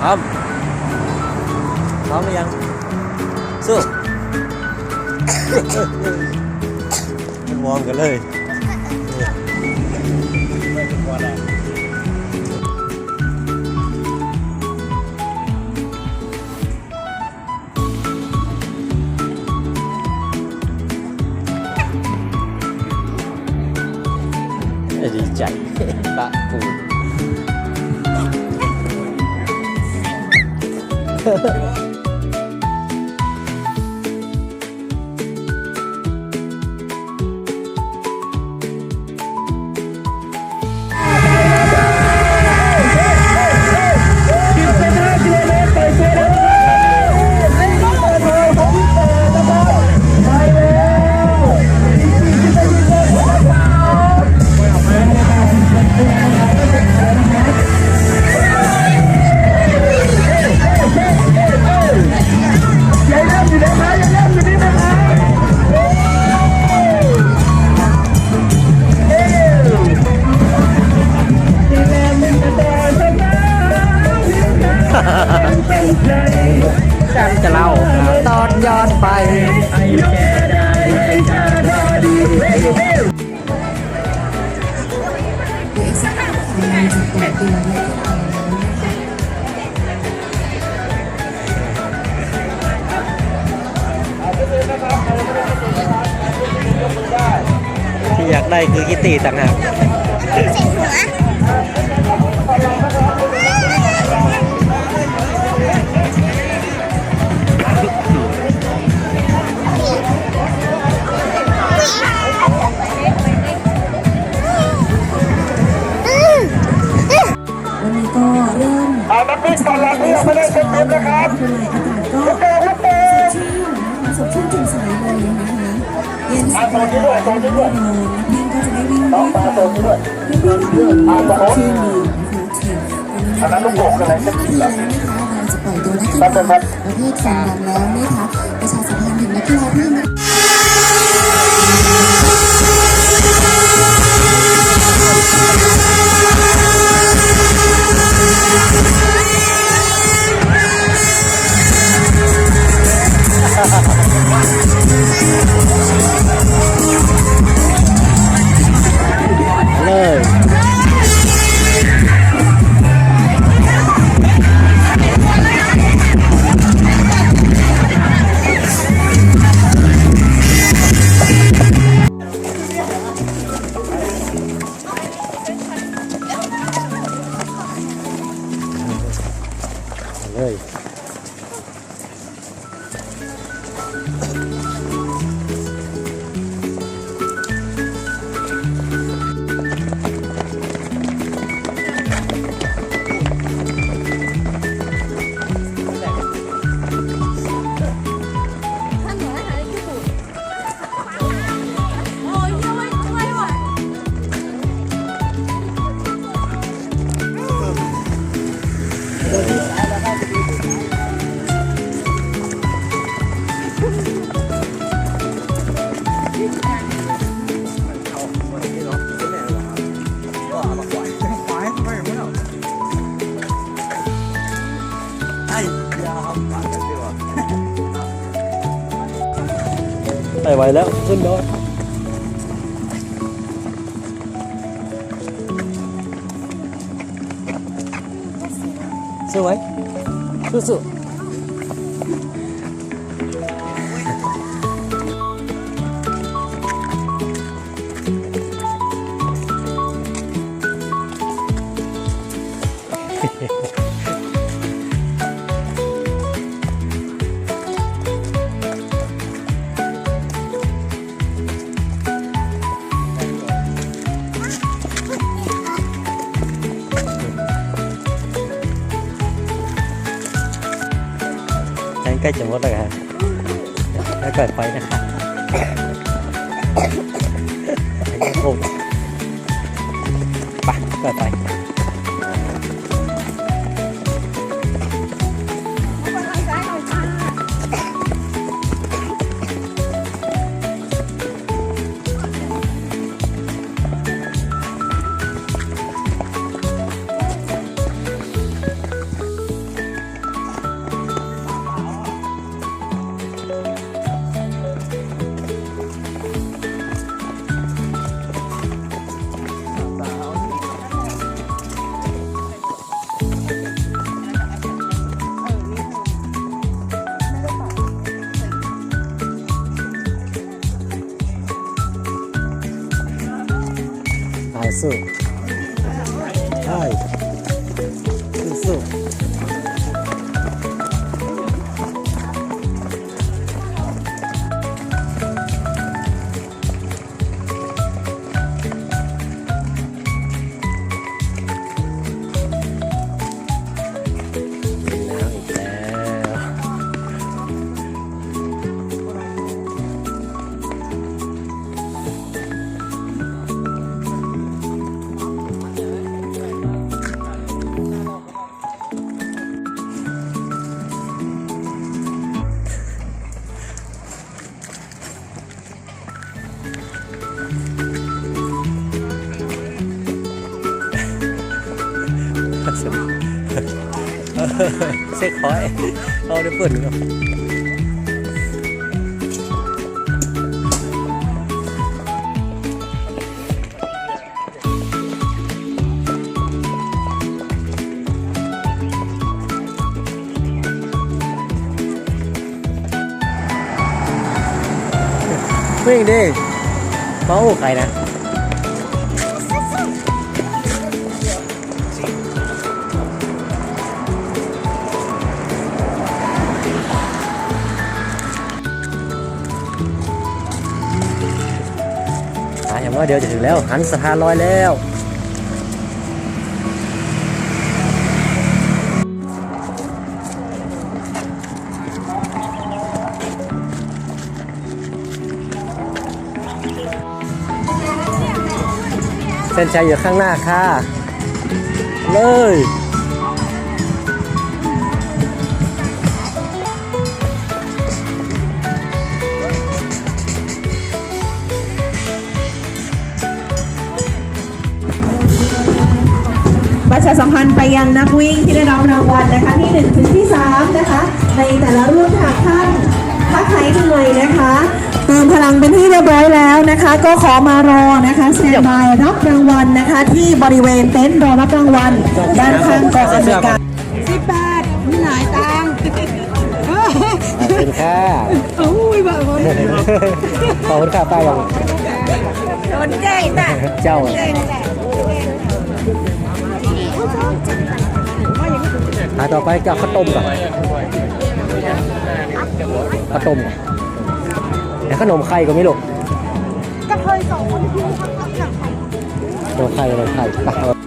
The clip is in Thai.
พร้อมพร้อมหรือยัง 呵 呵 ที่อยากได้คือกิตตีต่างหากวั นักวิ่งตอนแรกที่ยังไม่ได้เต็มเต็มนะครับคืออากาศก็สดชื่นนะสดชื่นแจ่มใสเลยนะคะเย็นสบายแน่นอนนักวิ่งก็จะได้วิ่งด้วยความไม่วิ่งด้วยสดชื่นดีนะคะทีมตอนนี้นะคะห้านทีแล้วนะคะเราจะปล่อยตัวนักกีฬาประเภทฟันดำแล้วนะคะประชาสัมพันธ์ถึงนักกีฬาที่ ไปไหวแล้วขึ้นโดนสู้ไหมสู้ๆฉัน ใกล้จะหมดแล้วฮะแล้วเกิดไฟนะคะโอ้ไปเกิดไฟ สู้ๆ เซ็กคอยเอาได้เปิดเนาะวิ่งดิเมาใครนะ อ่าอย่เดี๋ยวจะถึงแล้ว หันสะพานลอยแล้ว เส้นชัยอยู่ข้างหน้าค่ะ เลย ชาสัมพันธ์ไปยังนักวิ่งที่ได้รับรางวัลนะคะที่1ถึงที่3นะคะในแต่ละรุ่นหากท่านถ้าใครเหนื่อยนะคะเติมพลังเป็นที่เรียบร้อยแล้วนะคะ ก็ขอมารอนะคะสแตนบายรับรางวัลนะคะ ที่บริเวณเต็นท์รอรับรางวัลด้านข้างกองอำนวยการสิบบาทมีหลายตังค์ขอบคุณค่ะอุ้ยแบบคนขอบคุณค่ะป้ายังโดนแกล้งน่ะเจ้า แกล้งแหละหาต่อไปจะเอาข้าวต้มก่อนข้าวต้มก่อนแต่ขนมไข่ก็ไม่หลกกระเทยสองคนที่เขาทำหนังไทยขนมไข่ขนมไข่ไป